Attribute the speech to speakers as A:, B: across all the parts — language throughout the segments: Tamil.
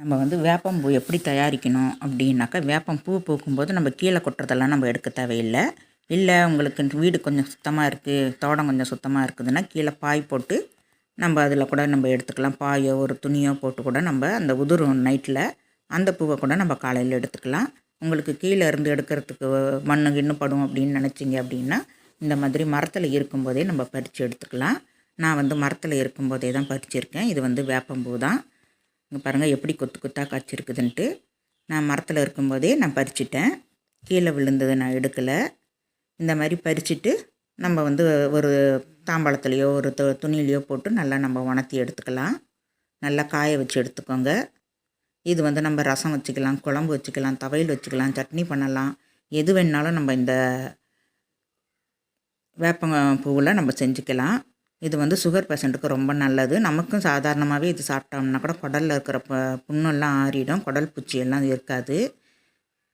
A: நம்ம வந்து வேப்பம்பூ எப்படி தயாரிக்கணும் அப்படின்னாக்கா வேப்பம் பூ பூக்கும்போது நம்ம கீழே கொட்டுறதெல்லாம் நம்ம எடுக்க தேவையில்லை. இல்லை உங்களுக்கு வீடு கொஞ்சம் சுத்தமாக இருக்குது தோட்டம் கொஞ்சம் சுத்தமாக இருக்குதுன்னா கீழே பாய் போட்டு நம்ம அதில் கூட நம்ம எடுத்துக்கலாம். பாயோ ஒரு துணியோ போட்டு கூட நம்ம அந்த உதிரும் நைட்டில் அந்த பூவை கூட நம்ம காலையில் எடுத்துக்கலாம். உங்களுக்கு கீழே இருந்து எடுக்கிறதுக்கு மண்ணு கிண்ணு படும் அப்படின்னு நினச்சிங்க அப்படின்னா இந்த மாதிரி மரத்தில் இருக்கும்போதே நம்ம பறித்து எடுத்துக்கலாம். நான் வந்து மரத்தில் இருக்கும்போதே தான் பறிச்சிருக்கேன். இது வந்து வேப்பம்பூ தான். இங்கே பாருங்கள் எப்படி கொத்து கொத்தாக காய்ச்சிருக்குதுன்ட்டு நான் மரத்தில் இருக்கும்போதே நான் பறிச்சிட்டேன். கீழே விழுந்தது நான் எடுக்கலை. இந்த மாதிரி பறிச்சுட்டு நம்ம வந்து ஒரு தாம்பாளத்துலேயோ ஒரு து துணியிலையோ போட்டு நல்லா நம்ம உணர்த்தி எடுத்துக்கலாம். நல்லா காய வச்சு எடுத்துக்கோங்க. இது வந்து நம்ம ரசம் வச்சுக்கலாம் குழம்பு வச்சுக்கலாம் துவையல் வச்சுக்கலாம் சட்னி பண்ணலாம். எது வேணாலும் நம்ம இந்த வேப்பங்க பூவில் நம்ம செஞ்சுக்கலாம். இது வந்து சுகர் பேஷண்ட்டுக்கு ரொம்ப நல்லது. நமக்கும் சாதாரணமாகவே இது சாப்பிட்டோம்னா கூட குடலில் இருக்கிற ப புண்ணெல்லாம் ஆறிடும். குடல் பூச்சியெல்லாம் இருக்காது.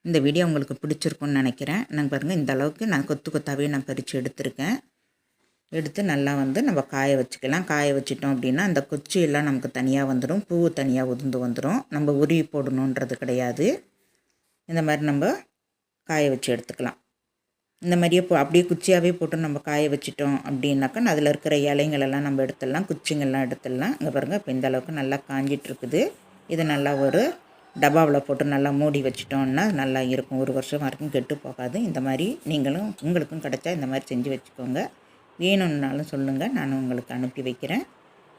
A: இந்த வீடியோ உங்களுக்கு பிடிச்சிருக்குன்னு நினைக்கிறேன். நான் பாருங்கள் இந்த அளவுக்கு நான் கொத்து கொத்தாவே நான் பறித்து எடுத்திருக்கேன். எடுத்து நல்லா வந்து நம்ம காய வச்சுக்கலாம். காய வச்சிட்டோம் அப்படின்னா அந்த குச்சியெல்லாம் நமக்கு தனியாக வந்துடும் பூ தனியாக உதிர்ந்து வந்துடும் நம்ம உருவி போடணுன்றது கிடையாது. இந்த மாதிரி நம்ம காய வச்சு எடுத்துக்கலாம். இந்த மாதிரியே போ அப்படியே குச்சியாகவே போட்டு நம்ம காய வச்சிட்டோம் அப்படின்னாக்கா அதில் இருக்கிற இலைங்களெல்லாம் நம்ம எடுத்துடலாம் குச்சிங்கள்லாம் எடுத்துடலாம். இங்கே பாருங்கள் இப்போ இந்த அளவுக்கு நல்லா காஞ்சிட்ருக்குது. இது நல்லா ஒரு டப்பாவில் போட்டு நல்லா மூடி வச்சிட்டோம்னா நல்லா இருக்கும். ஒரு வருஷம் வரைக்கும் கெட்டு போகாது. இந்த மாதிரி நீங்களும் உங்களுக்கும் கிடைச்சா இந்த மாதிரி செஞ்சு வச்சுக்கோங்க. வேணும்னாலும் சொல்லுங்கள் நான் உங்களுக்கு அனுப்பி வைக்கிறேன்.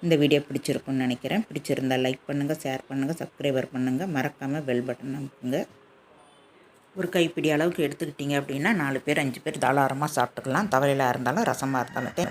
A: இந்த வீடியோ பிடிச்சிருக்குன்னு நினைக்கிறேன். பிடிச்சிருந்தால் லைக் பண்ணுங்கள் ஷேர் பண்ணுங்கள் சப்ஸ்கிரைபர் பண்ணுங்கள் மறக்காமல் பெல் பட்டன் அமுக்குங்க. ஒரு கைப்பிடி அளவுக்கு எடுத்துக்கிட்டிங்க அப்படின்னா நாலு பேர் அஞ்சு பேர் தாராளமாக சாப்பிட்டுக்கலாம். தவறையிலாக இருந்தாலும் ரசமாக இருந்தாலும்.